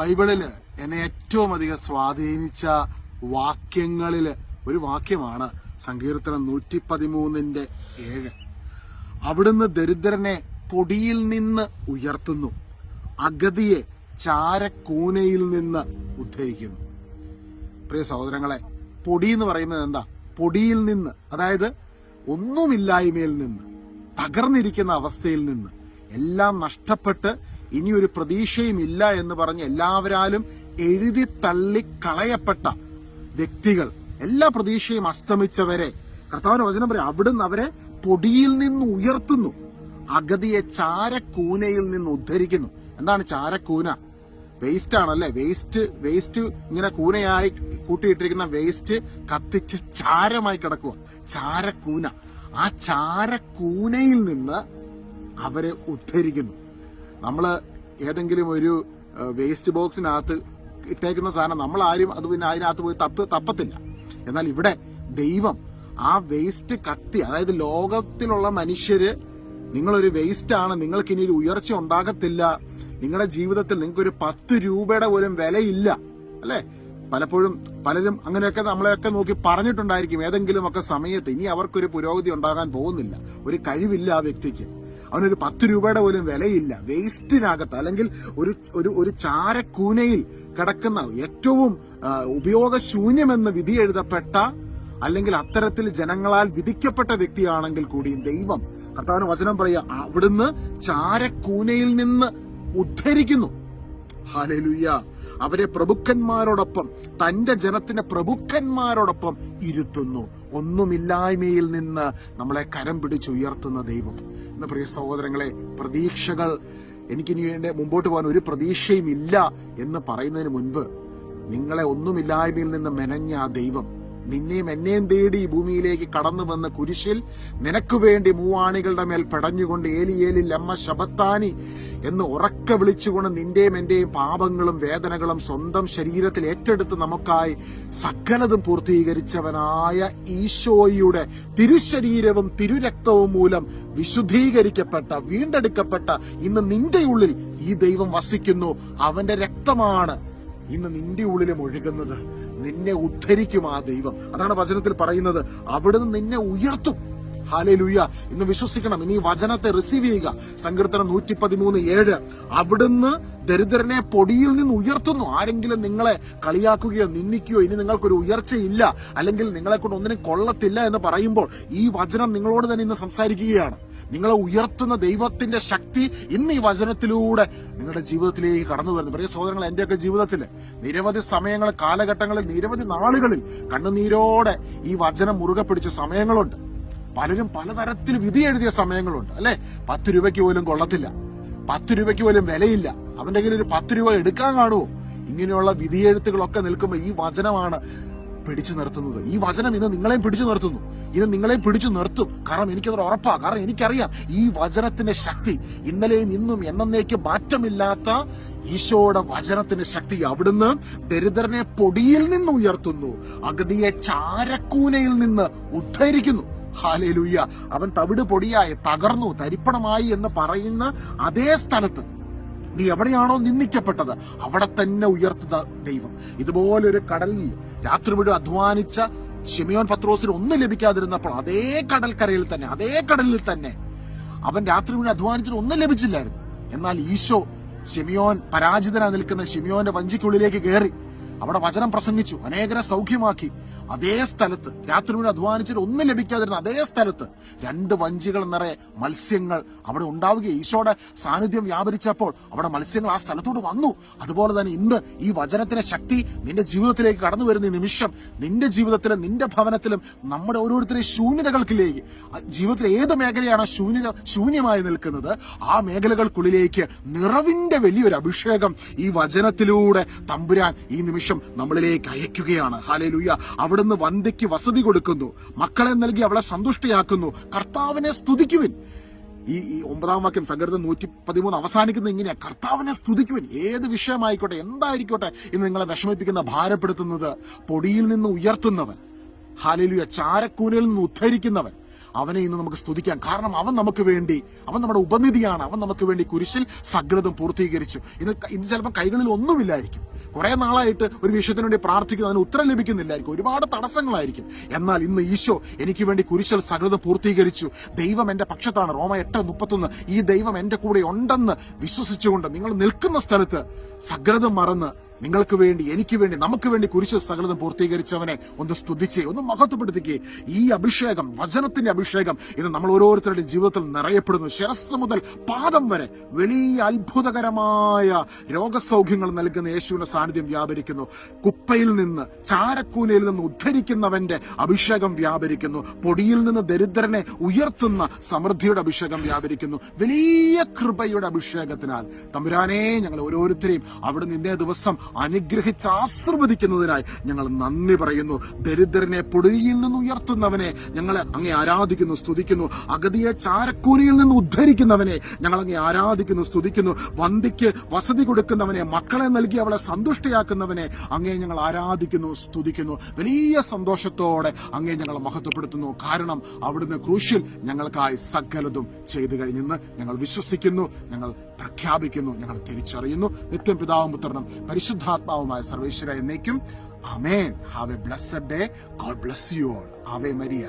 ബൈബിളിൽ എന്നെ ഏറ്റവും അധികം സ്വാധീനിച്ച വാക്യങ്ങളിൽ ഒരു വാക്യമാണ് സങ്കീർത്തനം നൂറ്റി പതിമൂന്നിന്റെ ഏഴ്. അവിടുന്ന് ദരിദ്രനെ പൊടിയിൽ നിന്ന് ഉയർത്തുന്നു അഗതിയെ ചാരക്കൂനയിൽ നിന്ന് ഉദ്ധരിക്കുന്നു. പ്രിയ സഹോദരങ്ങളെ പൊടി എന്ന് പറയുന്നത് എന്താ? പൊടിയിൽ നിന്ന് അതായത് ഒന്നുമില്ലായ്മയിൽ നിന്ന് തകർന്നിരിക്കുന്ന അവസ്ഥയിൽ നിന്ന് എല്ലാം നഷ്ടപ്പെട്ട് ഇനി ഒരു പ്രതീക്ഷയും ഇല്ല എന്ന് പറഞ്ഞ് എല്ലാവരാലും എഴുതി തള്ളി കളയപ്പെട്ട വ്യക്തികൾ എല്ലാ പ്രതീക്ഷയും അസ്തമിച്ചവരെ കർത്താവിന്റെ വചനം പറയും അവിടുന്ന് അവരെ പൊടിയിൽ നിന്ന് ഉയർത്തുന്നു. അഗതിയെ ചാരക്കൂനയിൽ നിന്ന് ഉദ്ധരിക്കുന്നു. എന്താണ് ചാരക്കൂന? വേസ്റ്റ് ആണല്ലേ? വേസ്റ്റ് വേസ്റ്റ് ഇങ്ങനെ കൂനയായി കൂട്ടിയിട്ടിരിക്കുന്ന വേസ്റ്റ് കത്തിച്ച് ചാരമായി കിടക്കുക ചാരക്കൂന. ആ ചാരക്കൂനയിൽ നിന്ന് അവരെ ഉദ്ധരിക്കുന്നു. നമ്മൾ ഏതെങ്കിലും ഒരു വേസ്റ്റ് ബോക്സിനകത്ത് ഇട്ടേക്കുന്ന സാധനം നമ്മൾ ആരും അത് പിന്നെ അതിനകത്ത് പോയി തപ്പ് തപ്പത്തില്ല. എന്നാൽ ഇവിടെ ദൈവം ആ വേസ്റ്റ് കത്തി അതായത് ലോകത്തിലുള്ള മനുഷ്യര് നിങ്ങളൊരു ആണ് നിങ്ങൾക്ക് ഇനി ഒരു ഉയർച്ച ഉണ്ടാകത്തില്ല നിങ്ങളുടെ ജീവിതത്തിൽ നിങ്ങൾക്ക് ഒരു പത്ത് രൂപയുടെ പോലും വിലയില്ല അല്ലെ? പലപ്പോഴും പലരും അങ്ങനെയൊക്കെ നമ്മളെയൊക്കെ നോക്കി പറഞ്ഞിട്ടുണ്ടായിരിക്കും ഏതെങ്കിലും ഒക്കെ സമയത്ത് ഇനി അവർക്കൊരു പുരോഗതി ഉണ്ടാകാൻ പോകുന്നില്ല ഒരു കഴിവില്ല ആ വ്യക്തിക്ക്. അവനൊരു പത്ത് രൂപയുടെ പോലും വിലയില്ല. വേസ്റ്റിനകത്ത് അല്ലെങ്കിൽ ഒരു ഒരു ഒരു ചാരക്കൂനയിൽ കിടക്കുന്ന ഏറ്റവും ഉപയോഗശൂന്യമെന്ന് വിധി എഴുതപ്പെട്ട അല്ലെങ്കിൽ അത്തരത്തിൽ ജനങ്ങളാൽ വിധിക്കപ്പെട്ട വ്യക്തിയാണെങ്കിൽ കൂടിയും ദൈവം കർത്താവിന് വചനം പറയുക അവിടുന്ന് ചാരക്കൂനയിൽ നിന്ന് ഉദ്ധരിക്കുന്നു. ഹാലലുയ്യ അവരെ പ്രഭുക്കന്മാരോടൊപ്പം തന്റെ ജനത്തിന്റെ പ്രഭുക്കന്മാരോടൊപ്പം ഇരുത്തുന്നു. ഒന്നുമില്ലായ്മയിൽ നിന്ന് നമ്മളെ കരം പിടിച്ചുയർത്തുന്ന ദൈവം. എന്ന പ്രിയ സഹോദരങ്ങളെ പ്രതീക്ഷകൾ എനിക്കിനി എന്റെ മുമ്പോട്ട് പോകാൻ ഒരു പ്രതീക്ഷയും ഇല്ല എന്ന് പറയുന്നതിന് മുൻപ് നിങ്ങളെ ഒന്നുമില്ലായ്മയിൽ നിന്ന് മെനഞ്ഞ ആ ദൈവം നിന്നെയും എന്നെയും തേടി ഭൂമിയിലേക്ക് കടന്നു വന്ന കുരിശിൽ നിനക്ക് വേണ്ടി മൂവാണികളുടെ മേൽ പെടഞ്ഞുകൊണ്ട് ഏലി ഏലി ലമ്മ ശബത്താനി എന്ന് ഉറക്കെ വിളിച്ചുകൊണ്ട് നിന്റെയും എന്റെയും പാപങ്ങളും വേദനകളും സ്വന്തം ശരീരത്തിൽ ഏറ്റെടുത്ത് നമുക്കായി സകലതും പൂർത്തീകരിച്ചവനായ ഈശോയുടെ തിരുശരീരവും തിരുരക്തവും മൂലം വിശുദ്ധീകരിക്കപ്പെട്ട വീണ്ടെടുക്കപ്പെട്ട ഇന്ന് നിന്റെ ഉള്ളിൽ ഈ ദൈവം വസിക്കുന്നു. അവന്റെ രക്തമാണ് ഇന്ന് നിന്റെ ഉള്ളിലും ഒഴുകുന്നത്. നിന്നെ ഉദ്ധരിക്കും ആ ദൈവം. അതാണ് വചനത്തിൽ പറയുന്നത്. അവിടുന്ന് നിന്നെ ഉയർത്തും. ഹാലേ ലുയ്യ ഇന്ന് വിശ്വസിക്കണം. ഇനി വചനത്തെ റിസീവ് ചെയ്യുക. സങ്കീർത്തനം നൂറ്റി പതിമൂന്ന് ഏഴ്. അവിടുന്ന് ദരിദ്രനെ പൊടിയിൽ നിന്ന് ഉയർത്തുന്നു. ആരെങ്കിലും നിങ്ങളെ കളിയാക്കുകയോ നിന്ദിക്കുകയോ ഇനി നിങ്ങൾക്കൊരു ഉയർച്ചയില്ല. അല്ലെങ്കിൽ നിങ്ങളെ കൊണ്ട് ഒന്നിനും കൊള്ളത്തില്ല എന്ന് പറയുമ്പോൾ ഈ വചനം നിങ്ങളോട് തന്നെ ഇന്ന് സംസാരിക്കുകയാണ്. നിങ്ങളെ ഉയർത്തുന്ന ദൈവത്തിന്റെ ശക്തി ഇന്ന് ഈ വചനത്തിലൂടെ നിങ്ങളുടെ ജീവിതത്തിലേക്ക് കടന്നു വരുന്നു. പ്രിയ സഹോദരങ്ങൾ എന്റെയൊക്കെ ജീവിതത്തിൽ നിരവധി സമയങ്ങൾ കാലഘട്ടങ്ങളിൽ നിരവധി നാളുകളിൽ കണ്ണുനീരോടെ ഈ വചനം മുറുകെ പിടിച്ച സമയങ്ങളുണ്ട്. പലരും പലതരത്തിൽ വിധി എഴുതിയ സമയങ്ങളുണ്ട് അല്ലെ? പത്ത് രൂപയ്ക്ക് പോലും കൊള്ളത്തില്ല. പത്ത് രൂപയ്ക്ക് പോലും വിലയില്ല. അവന്റെ ഒരു പത്ത് രൂപ എടുക്കാൻ കാണുമോ ഇങ്ങനെയുള്ള വിധി എഴുത്തുകളൊക്കെ നിൽക്കുമ്പോൾ ഈ വചനമാണ് പിടിച്ചു നിർത്തുന്നത്. ഈ വചനം ഇന്ന് നിങ്ങളെയും പിടിച്ചു നിർത്തുന്നു. ഇത് നിങ്ങളെയും പിടിച്ചു നിർത്തും. കാരണം എനിക്കതൊരു ഉറപ്പാ. കാരണം എനിക്കറിയാം ഈ വചനത്തിന്റെ ശക്തി ഇന്നലെയും ഇന്നും എന്നേക്ക് മാറ്റമില്ലാത്ത ഈശോയുടെ വചനത്തിന്റെ ശക്തി അവിടുന്ന് ദരിദ്രനെ പൊടിയിൽ നിന്ന് ഉയർത്തുന്നു. അഗതിയെ ചാരക്കൂനയിൽ നിന്ന് ഉദ്ധരിക്കുന്നു. ഹാലേലൂയ്യ അവൻ തവിട് പൊടിയായി തകർന്നു തരിപ്പണമായി എന്ന് പറയുന്ന അതേ സ്ഥലത്ത് നീ എവിടെയാണോ നിന്ദിക്കപ്പെട്ടത് അവിടെ തന്നെ ഉയർത്തുന്ന ദൈവം. ഇതുപോലൊരു കടലിൽ രാത്രി മുഴുവൻ അധ്വാനിച്ച ഷിമിയോൻ പത്രോസിന് ഒന്നും ലഭിക്കാതിരുന്നപ്പോൾ അതേ കടൽക്കരയിൽ തന്നെ അതേ കടലിൽ തന്നെ അവൻ രാത്രി മുഴുവൻ അധ്വാനിച്ചിട്ട് ഒന്നും ലഭിച്ചില്ലായിരുന്നു. എന്നാൽ ഈശോ ഷിമിയോൻ പരാജിതനായി നിൽക്കുന്ന ഷിമിയോന്റെ വഞ്ചിക്കുള്ളിലേക്ക് കയറി. അവിടെ വചനം പ്രസംഗിച്ചു അനേകരെ സൗഖ്യമാക്കി. അതേ സ്ഥലത്ത്. രാത്രി മുഴുവൻ അധ്വാനിച്ചിട്ട് ഒന്നും ലഭിക്കാതിരുന്ന അതേ സ്ഥലത്ത് രണ്ട് വഞ്ചികൾ നിറയെ മത്സ്യങ്ങൾ അവിടെ ഉണ്ടാവുകയും ഈശോയുടെ സാന്നിധ്യം വ്യാപരിച്ചപ്പോൾ അവിടെ മത്സ്യങ്ങൾ ആ സ്ഥലത്തോട് വന്നു. അതുപോലെ തന്നെ ഇന്ന് ഈ വചനത്തിന്റെ ശക്തി നിന്റെ ജീവിതത്തിലേക്ക് കടന്നു വരുന്ന നിമിഷം നിന്റെ ജീവിതത്തിലും നിന്റെ ഭവനത്തിലും നമ്മുടെ ഓരോരുത്തരെയും ശൂന്യതകൾക്കിലേക്ക് ജീവിതത്തിലെ ഏത് മേഖലയാണ് ശൂന്യത ശൂന്യമായി നിൽക്കുന്നത് ആ മേഖലകൾക്കുള്ളിലേക്ക് നിറവിന്റെ വലിയൊരു അഭിഷേകം ഈ വചനത്തിലൂടെ തമ്പുരാൻ ഈ നിമിഷം നമ്മളിലേക്ക് അയക്കുകയാണ്. ഹാലേലൂയ അവിടുന്ന് വന്ധ്യയ്ക്ക് വസതി കൊടുക്കുന്നു. മക്കളെ നൽകി അവളെ സന്തുഷ്ടയാക്കുന്നു. കർത്താവിനെ സ്തുതിക്കുവിൻ. ഈ ഈ ഒമ്പതാം വാക്യം സങ്കീർത്തനം നൂറ്റി പതിമൂന്ന് അവസാനിക്കുന്ന ഇങ്ങനെയാ. കർത്താവിനെ സ്തുതിക്കുവിൻ. ഏത് വിഷയമായിക്കോട്ടെ എന്തായിരിക്കോട്ടെ ഇന്ന് നിങ്ങളെ വിഷമിപ്പിക്കുന്ന ഭാരപ്പെടുത്തുന്നത്? പൊടിയിൽ നിന്ന് ഉയർത്തുന്നവൻ. ഹാലിലുയ. ചാരക്കൂനയിൽ നിന്ന് ഉദ്ധരിക്കുന്നവൻ. അവനെ ഇന്ന് നമുക്ക് സ്തുതിക്കാം. കാരണം അവൻ നമുക്ക് വേണ്ടി അവൻ നമ്മുടെ ഉപനിധിയാണ്. അവൻ നമുക്ക് വേണ്ടി കുരിശിൽ സകലതും പൂർത്തീകരിച്ചു. ഇന്ന് ഇന്ന് ചിലപ്പോൾ കൈകളിൽ ഒന്നുമില്ലായിരിക്കും. കുറെ നാളായിട്ട് ഒരു വിഷയത്തിന് വേണ്ടി പ്രാർത്ഥിക്കുന്നു അതിന് ഉത്തരം ലഭിക്കുന്നില്ലായിരിക്കും. ഒരുപാട് തടസ്സങ്ങളായിരിക്കും. എന്നാൽ ഇന്ന് ഈശോ എനിക്ക് വേണ്ടി കുരിശിൽ സകലത പൂർത്തീകരിച്ചു. ദൈവം എന്റെ പക്ഷത്താണ്. റോമ എട്ട് മുപ്പത്തൊന്ന്. ഈ ദൈവം എന്റെ കൂടെ ഉണ്ടെന്ന് വിശ്വസിച്ചുകൊണ്ട് നിങ്ങൾ നിൽക്കുന്ന സ്ഥലത്ത് സകലത മറന്ന് നിങ്ങൾക്ക് വേണ്ടി എനിക്ക് വേണ്ടി നമുക്ക് വേണ്ടി കുരിശ് സകലതും പൂർത്തീകരിച്ചവനെ ഒന്ന് സ്തുതിച്ചേ ഒന്ന് മഹത്വപ്പെടുത്തിക്കേ. ഈ അഭിഷേകം വചനത്തിന്റെ അഭിഷേകം ഇത് നമ്മൾ ഓരോരുത്തരുടെ ജീവിതത്തിൽ നിറയപ്പെടുന്നു. ശിരസ് മുതൽ പാദം വരെ വലിയ അത്ഭുതകരമായ രോഗസൗഖ്യങ്ങൾ നൽകുന്ന യേശുവിന്റെ സാന്നിധ്യം വ്യാപരിക്കുന്നു. കുപ്പയിൽ നിന്ന് ചാരക്കൂനയിൽ നിന്ന് ഉദ്ധരിക്കുന്നവന്റെ അഭിഷേകം വ്യാപരിക്കുന്നു. പൊടിയിൽ നിന്ന് ദരിദ്രനെ ഉയർത്തുന്ന സമൃദ്ധിയുടെ അഭിഷേകം വ്യാപരിക്കുന്നു. വലിയ കൃപയുടെ അഭിഷേകത്തിനാൽ. തമ്പുരാനെ ഞങ്ങൾ ഓരോരുത്തരെയും അവിടെ നിന്നേ ദിവസം അനുഗ്രഹിച്ച് ആശീർവദിക്കുന്നതിനായി ഞങ്ങൾ നന്ദി പറയുന്നു. ദരിദ്രനെ പൊടിയിൽ നിന്ന് ഉയർത്തുന്നവനെ ഞങ്ങൾ അങ്ങേ ആരാധിക്കുന്നു സ്തുതിക്കുന്നു. അഗതിയെ ചാരക്കൂനിയിൽ നിന്ന് ഉദ്ധരിക്കുന്നവനെ ഞങ്ങൾ അങ്ങേ ആരാധിക്കുന്നു സ്തുതിക്കുന്നു. വന്ധിക്ക് വസതി കൊടുക്കുന്നവനെ മക്കളെ നൽകി അവളെ സന്തുഷ്ടയാക്കുന്നവനെ അങ്ങേ ഞങ്ങൾ ആരാധിക്കുന്നു സ്തുതിക്കുന്നു. വലിയ സന്തോഷത്തോടെ അങ്ങേ ഞങ്ങൾ മഹത്വപ്പെടുത്തുന്നു. കാരണം അവിടുന്ന് ക്രൂശിൽ ഞങ്ങൾക്കായി സകലതും ചെയ്തു കഴിഞ്ഞെന്ന് ഞങ്ങൾ വിശ്വസിക്കുന്നു ഞങ്ങൾ പ്രഖ്യാപിക്കുന്നു ഞങ്ങൾ തിരിച്ചറിയുന്നു. നിത്യം പിതാവും പുത്രനും പരിശുദ്ധാത്മാവുമായ സർവേശ്വര എന്നേക്കും amen have a blessed day God bless you all Ave Maria